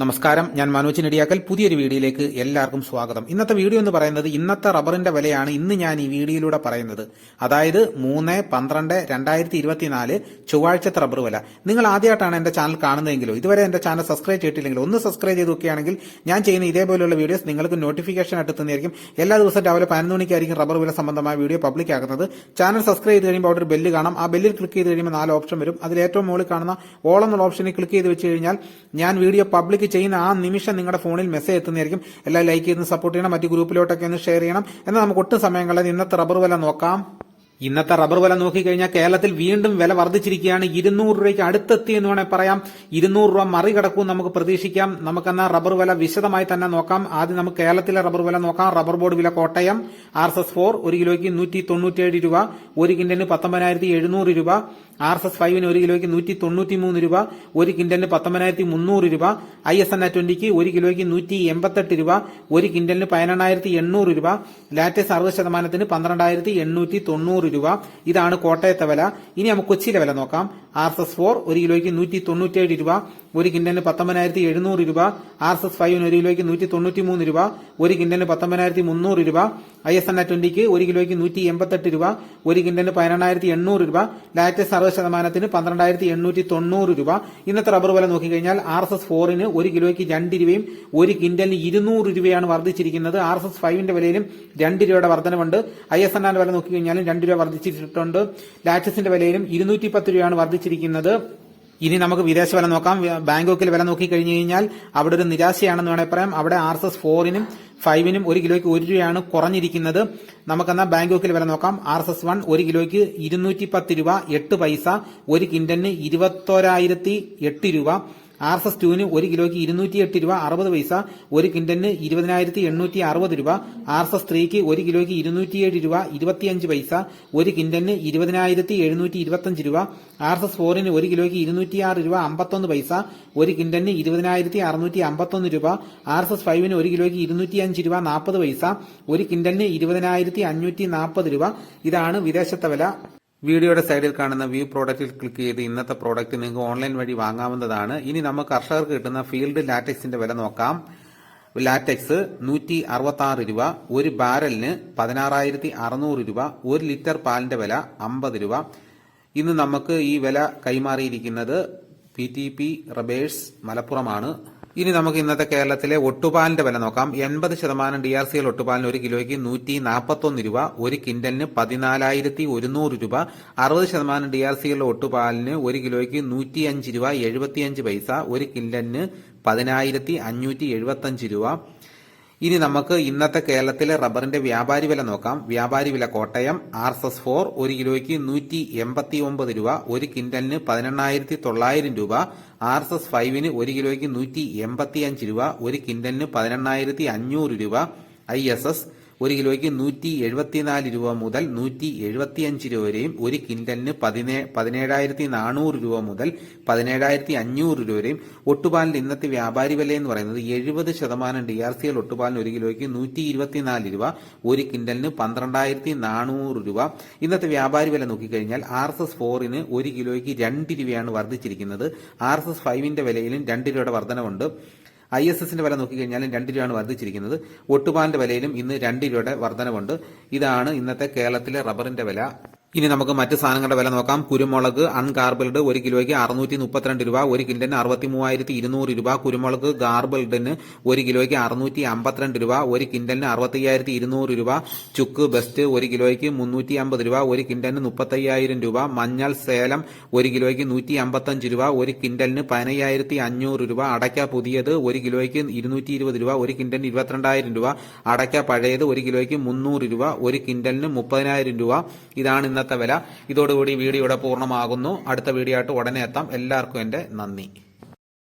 നമസ്കാരം. ഞാൻ മനോജ് നെടിയാക്കൽ പുതിയൊരു വീഡിയോയിലേക്ക് എല്ലാവർക്കും സ്വാഗതം. ഇന്നത്തെ വീഡിയോ എന്ന് പറയുന്നത് ഇന്നത്തെ റബ്ബറിന്റെ വിലയാണ് ഇന്ന് ഞാൻ ഈ വീഡിയോയിലൂടെ പറയുന്നത്. അതായത് മൂന്ന് പന്ത്രണ്ട് രണ്ടായിരത്തി ഇരുപത്തിനാല് ചൊവ്വാഴ്ചത്തെ റബ്ബർ വില. നിങ്ങൾ ആദ്യമായിട്ടാണ് എന്റെ ചാനൽ കാണുന്നതെങ്കിലോ ഇതുവരെ എന്റെ ചാനൽ സബ്സ്ക്രൈബ് ചെയ്തിട്ടില്ലെങ്കിലോ ഒന്ന് സബ്സ്ക്രൈബ് ചെയ്ത് നോക്കുകയാണെങ്കിൽ ഞാൻ ചെയ്യുന്ന ഇതേപോലെയുള്ള വീഡിയോസ് നിങ്ങൾക്ക് നോട്ടിഫിക്കേഷൻ എത്തുന്നതായിരിക്കും. എല്ലാ ദിവസവും രാവിലെ പതിനൊന്ന് മണിക്കായിരിക്കും റബ്ബർ വില സംബന്ധമായ വീഡിയോ പബ്ലിക് ആക്കുന്നത്. ചാനൽ സബ്സ്ക്രൈബ് ചെയ്ത് കഴിയുമ്പോൾ അവിടെ ഒരു ബെല്ല് കാണാം. ആ ബെല്ലിൽ ക്ലിക്ക് ചെയ്ത് കഴിയുമ്പോൾ നാല് ഓപ്ഷൻ വരും. അതിൽ ഏറ്റവും മുകളിൽ കാണുന്ന ഓൾ എന്നുള്ള ഓപ്ഷനിൽ ക്ലിക്ക് ചെയ്ത് വെച്ച് കഴിഞ്ഞാൽ ഞാൻ വീഡിയോ പബ്ലിക് ചെയ്യുന്ന ആ നിമിഷം നിങ്ങളുടെ ഫോണിൽ മെസ്സേജ് എത്തുന്നതായിരിക്കും. എല്ലാം ലൈക്ക് ചെയ്ത് സപ്പോർട്ട് ചെയ്യണം. മറ്റു ഗ്രൂപ്പിലോട്ടൊക്കെ ഒന്ന് ഷെയർ ചെയ്യണം. എന്നാൽ നമുക്ക് ഒട്ടും സമയം കളയാതെ ഇന്നത്തെ റബ്ബർ വില നോക്കാം. ഇന്നത്തെ റബ്ബർ വില നോക്കിക്കഴിഞ്ഞാൽ കേരളത്തിൽ വീണ്ടും വില വർദ്ധിച്ചിരിക്കുകയാണ്. ഇരുന്നൂറ് രൂപയ്ക്ക് അടുത്തെത്തി എന്ന് വേണമെങ്കിൽ പറയാം. ഇരുന്നൂറ് രൂപ മറികടക്കും നമുക്ക് പ്രതീക്ഷിക്കാം. നമുക്കെന്നാ റബ്ബർ വില വിശദമായി തന്നെ നോക്കാം. ആദ്യം നമുക്ക് കേരളത്തിലെ റബ്ബർ വില നോക്കാം. റബ്ബർ ബോർഡ് വില Kottayam. R S S four ഒരു കിലോയ്ക്ക് നൂറ്റി തൊണ്ണൂറ്റിയേഴ് രൂപ. ഒരു കിൻഡലിന് പത്തൊമ്പതിനായിരത്തി എഴുന്നൂറ് രൂപ. ആർ എസ് എസ് ഫൈവിന് ഒരു കിലോയ്ക്ക് നൂറ്റി തൊണ്ണൂറ്റി മൂന്ന് രൂപ ഒരു കിൻഡലിന് പത്തൊമ്പതിനായിരത്തി മുന്നൂറ് രൂപ ഐ എസ് എൻ ആ ട്വന്റിക്ക് ഒരു കിലോയ്ക്ക് നൂറ്റി എൺപത്തെട്ട് രൂപ ഒരു കിൻഡലിന് പതിനെണ്ണായിരത്തി എണ്ണൂറ് രൂപ ലാറ്റസ് അറുപത് ശതമാനത്തിന് പന്ത്രണ്ടായിരത്തി എണ്ണൂറ്റി തൊണ്ണൂറ് രൂപ. ഇതാണ് കോട്ടയത്തെ വില. ഇനി നമുക്ക് കൊച്ചിയിലെ വില നോക്കാം. ആർ എസ് എസ് ഫോർ ഒരു കിലോയ്ക്ക് നൂറ്റി തൊണ്ണൂറ്റിയേഴ് രൂപ ഒരു കിൻഡലിന് പത്തൊമ്പതിനായിരത്തി എഴുന്നൂറ് രൂപ. ആർ എസ് എസ് ഫൈവിന് ഒരു കിലോയ്ക്ക് നൂറ്റി തൊണ്ണൂറ്റി മൂന്ന് രൂപ ഒരു കിൻഡലിന് പത്തൊമ്പതിനായിരത്തി മുന്നൂറ് രൂപ. ഐ എസ് എൻ ആ ട്വന്റിക്ക് ഒരു കിലോയ്ക്ക് നൂറ്റി എൺപത്തെട്ട് രൂപ ഒരു കിൻഡലിന് പതിനെണ്ണായിരത്തി എണ്ണൂറ് രൂപ. ലാറ്റസ് അറുപത് ശതമാനത്തിന് പന്ത്രണ്ടായിരത്തി എണ്ണൂറ്റി തൊണ്ണൂറ് രൂപ. ഇന്നത്തെ റബ്ബർ വില നോക്കിക്കഴിഞ്ഞാൽ ആർ എസ് എസ് ഫോറിന് ഒരു കിലോയ്ക്ക് രണ്ട് രൂപയും ഒരു ക്വിന്റലിന് ഇരുന്നൂറ് രൂപയാണ് വർദ്ധിച്ചിരിക്കുന്നത്. ആർ എസ് എസ് ഫൈവിന്റെ വിലയിലും രണ്ട് രൂപയുടെ വർധനവുണ്ട്. ഐ എസ് എൻ വില നോക്കിക്കഴിഞ്ഞാലും രണ്ട് രൂപ വർദ്ധിച്ചിട്ടുണ്ട്. ലാറ്റസിന്റെ വിലയിലും ഇരുന്നൂറ്റി പത്ത് രൂപയാണ് വർദ്ധിച്ചിരിക്കുന്നത്. ഇനി നമുക്ക് വിദേശ വില നോക്കാം. ബാങ്കോക്കിൽ വില നോക്കി കഴിഞ്ഞു കഴിഞ്ഞാൽ അവിടെ ഒരു നിരാശയാണെന്ന് വേണമെങ്കിൽ പറയാം. അവിടെ ആർ എസ് എസ് ഫോറിനും ഫൈവിനും ഒരു കിലോയ്ക്ക് ഒരു രൂപയാണ് കുറഞ്ഞിരിക്കുന്നത്. നമുക്കെന്നാൽ ബാങ്കോക്കിൽ വില നോക്കാം. ആർ എസ് എസ് വൺ ഒരു കിലോയ്ക്ക് ഇരുന്നൂറ്റി പത്ത് രൂപ എട്ട് പൈസ ഒരു കിൻഡന് ഇരുപത്തോരായിരത്തി എട്ട് രൂപ. ആർ എസ് എസ് ടുവിന് ഒരു കിലോയ്ക്ക് ഇരുന്നൂറ്റി എട്ട് രൂപ അറുപത് പൈസ ഒരു ക്വിന്റലിന് ഇരുപതിനായിരത്തി എണ്ണൂറ്റി അറുപത് രൂപ ആർ എസ് എസ് ത്രീക്ക് ഒരു കിലോയ്ക്ക് ഇരുന്നൂറ്റിയേഴ് രൂപ ഇരുപത്തിയഞ്ച് പൈസ ഒരു ക്വിന്റലിന് ഇരുപതിനായിരത്തി എഴുന്നൂറ്റി ഇരുപത്തിയഞ്ച് രൂപ ആർ എസ് എസ് ഫോറിന് ഒരു കിലോയ്ക്ക് ഇരുന്നൂറ്റിയാറ് രൂപ അമ്പത്തൊന്ന് പൈസ ഒരു ക്വിന്റലിന് ഇരുപതിനായിരത്തി അറുന്നൂറ്റി അമ്പത്തൊന്ന് രൂപ ആർ എസ് എസ് ഫൈവിന് ഒരു കിലോയ്ക്ക് ഇരുന്നൂറ്റിയഞ്ച് രൂപ നാൽപ്പത് പൈസ ഒരു ക്വിന്റലിന് ഇരുപതിനായിരത്തി അഞ്ഞൂറ്റി നാൽപ്പത് രൂപ. ഇതാണ് വിദേശത്തെ വില. വീഡിയോയുടെ സൈഡിൽ കാണുന്ന വ്യൂ പ്രോഡക്റ്റിൽ ക്ലിക്ക് ചെയ്ത് ഇന്നത്തെ പ്രോഡക്റ്റ് നിങ്ങൾക്ക് ഓൺലൈൻ വഴി വാങ്ങാവുന്നതാണ്. ഇനി നമുക്ക് കർഷകർക്ക് കിട്ടുന്ന ഫീൽഡ് ലാറ്റക്സിന്റെ വില നോക്കാം. ലാറ്റക്സ് നൂറ്റി അറുപത്തി രൂപ ഒരു ബാരലിന് പതിനാറായിരത്തി അറുന്നൂറ് രൂപ ഒരു ലിറ്റർ പാലിന്റെ വില അമ്പത് രൂപ. ഇന്ന് നമുക്ക് ഈ വില കൈമാറിയിരിക്കുന്നത് പി ടി പി റബേഴ്സ് മലപ്പുറമാണ്. ഇനി നമുക്ക് ഇന്നത്തെ കേരളത്തിലെ ഒട്ടുപാലിന്റെ വില നോക്കാം. എൺപത് ശതമാനം ഡി ആർ സി എൽ ഒട്ടുപാലിന് ഒരു കിലോയ്ക്ക് നൂറ്റി നാൽപ്പത്തൊന്ന് രൂപ ഒരു കിൻഡലിന് പതിനാലായിരത്തി ഒരുന്നൂറ് രൂപ. അറുപത് ശതമാനം ഡി ആർ സി എൽ ഒട്ടുപാലിന് ഒരു കിലോയ്ക്ക് നൂറ്റി അഞ്ച് രൂപ എഴുപത്തിയഞ്ച് പൈസ ഒരു കിൻഡലിന് പതിനായിരത്തി അഞ്ഞൂറ്റി എഴുപത്തഞ്ച് രൂപ. ഇനി നമുക്ക് ഇന്നത്തെ കേരളത്തിലെ റബ്ബറിന്റെ വ്യാപാരി വില നോക്കാം. വ്യാപാരി വില Kottayam R S S four ഒരു കിലോയ്ക്ക് നൂറ്റി എൺപത്തി ഒമ്പത് രൂപ ഒരു കിൻഡലിന് പതിനെണ്ണായിരത്തി തൊള്ളായിരം രൂപ ആർ എസ് എസ് ഫൈവിന് ഒരു കിലോയ്ക്ക് നൂറ്റി എൺപത്തി അഞ്ച് രൂപ ഒരു കിൻഡലിന് പതിനെണ്ണായിരത്തി അഞ്ഞൂറ് രൂപ ഐ എസ് എസ് ഒരു കിലോയ്ക്ക് നൂറ്റി എഴുപത്തിനാല് രൂപ മുതൽ നൂറ്റി എഴുപത്തിയഞ്ച് രൂപ വരെയും ഒരു കിൻഡലിന് പതിനേ പതിനേഴായിരത്തി നാനൂറ് രൂപ മുതൽ പതിനേഴായിരത്തി അഞ്ഞൂറ് രൂപ വരെയും. ഒട്ടുപാലിന്റെ ഇന്നത്തെ വ്യാപാരി വില എന്ന് പറയുന്നത് എഴുപത് ശതമാനം ഡി ആർ സി എൽ ഒട്ടുപാലിന് ഒരു കിലോയ്ക്ക് നൂറ്റി ഇരുപത്തിനാല് രൂപ ഒരു കിൻഡലിന് പന്ത്രണ്ടായിരത്തി നാനൂറ് രൂപ. ഇന്നത്തെ വ്യാപാരി വില നോക്കിക്കഴിഞ്ഞാൽ ആർ എസ് എസ് ഫോറിന് ഒരു കിലോയ്ക്ക് രണ്ട് രൂപയാണ് വർദ്ധിച്ചിരിക്കുന്നത്. ആർ എസ് എസ് ഫൈവിന്റെ വിലയിലും രണ്ട് രൂപയുടെ വർധനവുണ്ട്. ഐ എസ് എസിന്റെ വില നോക്കിക്കഴിഞ്ഞാലും രണ്ട് രൂപയാണ് വർദ്ധിച്ചിരിക്കുന്നത്. ഒട്ടുപാലിന്റെ വിലയിലും ഇന്ന് രണ്ട് രൂപയുടെ വർധനവുണ്ട്. ഇതാണ് ഇന്നത്തെ കേരളത്തിലെ റബ്ബറിന്റെ വില. ഇനി നമുക്ക് മറ്റ് സാധനങ്ങളുടെ വില നോക്കാം. കുരുമുളക് അൺഗാർബിൾഡ് ഒരു കിലോയ്ക്ക് അറുന്നൂറ്റി മുപ്പത്തിരണ്ട് രൂപ ഒരു കിൻഡലിന് അറുപത്തി മൂവായിരത്തി ഇരുന്നൂറ് രൂപ. കുരുമുളക് ഗാർബിൾഡിന് ഒരു കിലോയ്ക്ക് അറുന്നൂറ്റി അമ്പത്തിരണ്ട് രൂപ ഒരു കിൻഡലിന് അറുപത്തയ്യായിരത്തി ഇരുന്നൂറ് രൂപ. ചുക്ക് ബെസ്റ്റ് ഒരു കിലോയ്ക്ക് മുന്നൂറ്റി അമ്പത് രൂപ ഒരു കിൻഡലിന് മുപ്പത്തയ്യായിരം രൂപ. മഞ്ഞൾ സേലം ഒരു കിലോയ്ക്ക് നൂറ്റി അമ്പത്തഞ്ച് രൂപ ഒരു കിൻഡലിന് പതിനയ്യായിരത്തി അഞ്ഞൂറ് രൂപ. അടയ്ക്ക പുതിയത് ഒരു കിലോയ്ക്ക് ഇരുന്നൂറ്റി ഇരുപത് രൂപ ഒരു കിൻഡലിന് ഇരുപത്തിരണ്ടായിരം രൂപ. അടയ്ക്ക പഴയത് ഒരു കിലോയ്ക്ക് മുന്നൂറ് രൂപ ഒരു കിൻഡലിന് മുപ്പതിനായിരം രൂപ. ഇതാണ് ഇന്നത്തെ വില. ഇതോടുകൂടി വീഡിയോയുടെ പൂർണമാകുന്നു. അടുത്ത വീഡിയോ ആയിട്ട് ഉടനെ എത്താം. എല്ലാവർക്കും എന്റെ നന്ദി.